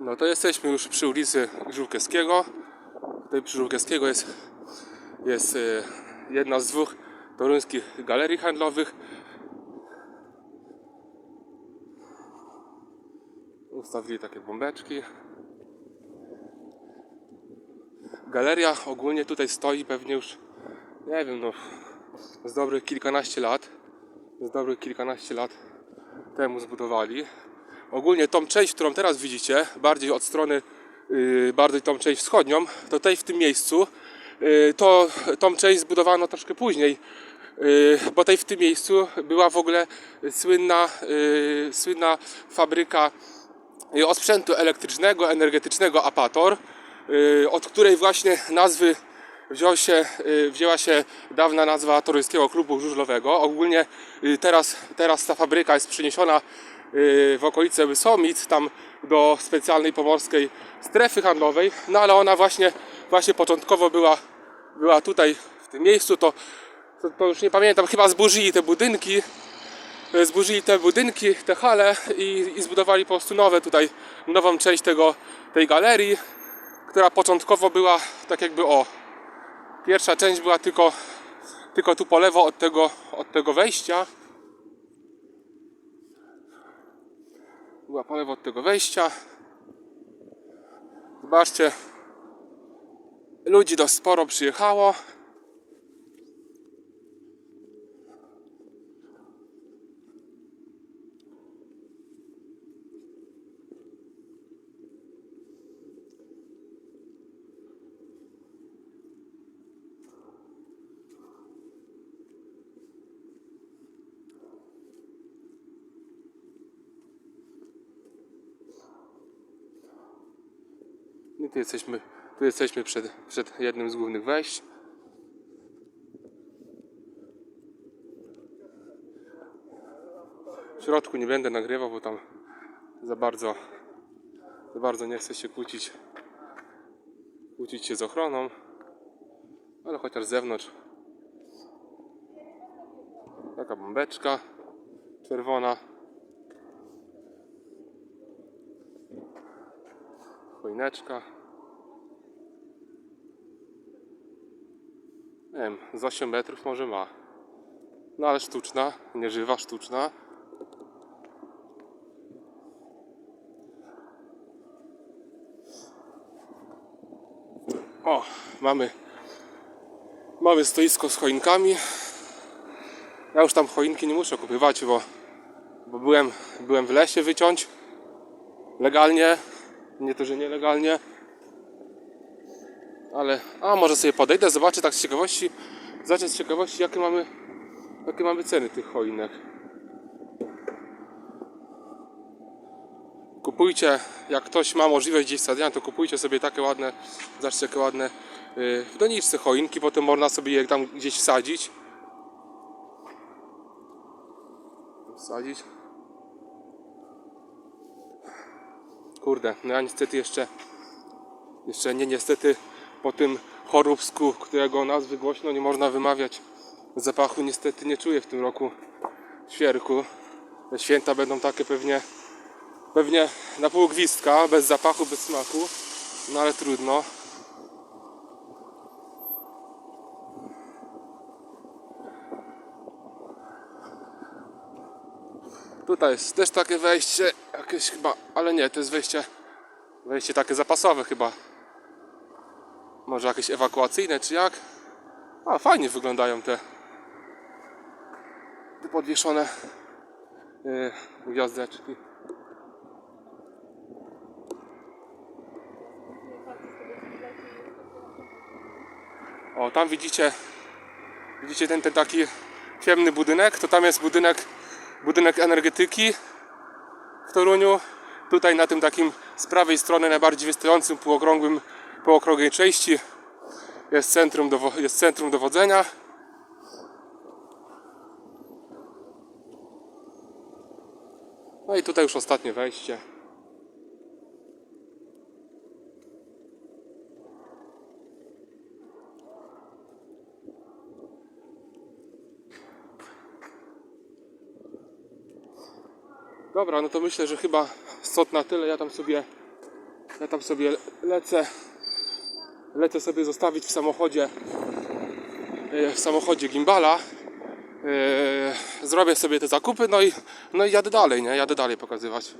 No to jesteśmy już przy ulicy Żółkiewskiego. Tutaj przy Żółkiewskiego jest, jest y, jedna z dwóch toruńskich galerii handlowych. Ustawili takie bombeczki. Galeria ogólnie tutaj stoi pewnie już, nie wiem, no, z dobrych kilkanaście lat. Z dobrych kilkanaście lat temu zbudowali. Ogólnie tą część, którą teraz widzicie, bardziej od strony, yy, bardziej tą część wschodnią, to tutaj w tym miejscu, yy, to tą część zbudowano troszkę później, yy, bo tutaj w tym miejscu była w ogóle słynna, słynna fabryka osprzętu elektrycznego, energetycznego Apator, od której właśnie nazwy wziął się, wzięła się dawna nazwa Toruńskiego Klubu Żużlowego. Ogólnie teraz, teraz ta fabryka jest przeniesiona w okolice Łysomic, tam do specjalnej pomorskiej strefy handlowej, no ale ona właśnie, właśnie początkowo była, była tutaj w tym miejscu, to, to, to już nie pamiętam, chyba zburzyli te budynki, e, zburzyli te budynki, te hale i, i zbudowali po prostu nowe tutaj, nową część tego, tej galerii, która początkowo była tak jakby o, pierwsza część była tylko, tylko tu po lewo od tego, od tego wejścia, była po lewo od tego wejścia. Zobaczcie, ludzi dość sporo przyjechało. I tu jesteśmy, tu jesteśmy przed, przed jednym z głównych wejść. W środku nie będę nagrywał, bo tam za bardzo, za bardzo nie chcę się kłócić, kłócić się z ochroną, ale chociaż z zewnątrz taka bombeczka czerwona. choineczka. Nie wiem, z 8 metrów może ma. No ale sztuczna, nieżywa, sztuczna. O, mamy mamy stoisko z choinkami. Ja już tam choinki nie muszę kupywać, bo, bo byłem, byłem w lesie wyciąć legalnie, nie to, że nielegalnie. Ale, a może sobie podejdę, zobaczę tak z ciekawości, zobaczę z ciekawości jakie mamy, jakie mamy ceny tych choinek. Kupujcie, jak ktoś ma możliwość gdzieś wsadzenia, to kupujcie sobie takie ładne, zobaczcie jakie ładne yy, w doniczce choinki, potem można sobie je tam gdzieś wsadzić. Wsadzić. Kurde, no ja niestety jeszcze, jeszcze nie niestety po tym choróbsku, którego nazwy głośno nie można wymawiać, zapachu niestety nie czuję w tym roku świerku. Święta będą takie pewnie, pewnie na pół gwizdka, bez zapachu, bez smaku, no ale trudno. Tutaj jest też takie wejście, jakieś chyba, ale nie, to jest wejście, wejście takie zapasowe chyba. Może jakieś ewakuacyjne czy jak? A, fajnie wyglądają te, podwieszone yy, gwiazdeczki. O, tam widzicie, widzicie ten, ten taki ciemny budynek, to tam jest budynek budynek energetyki w Toruniu. Tutaj na tym takim z prawej strony najbardziej wystającym półokrągłym, półokrągłej części jest centrum, jest centrum dowodzenia. No i tutaj już ostatnie wejście. Dobra, no to myślę, że chyba stąd na tyle. Ja tam sobie, ja tam sobie lecę. Lecę sobie zostawić w samochodzie, e, w samochodzie gimbala. E, Zrobię sobie te zakupy, no i, no i jadę dalej, nie? Jadę dalej pokazywać.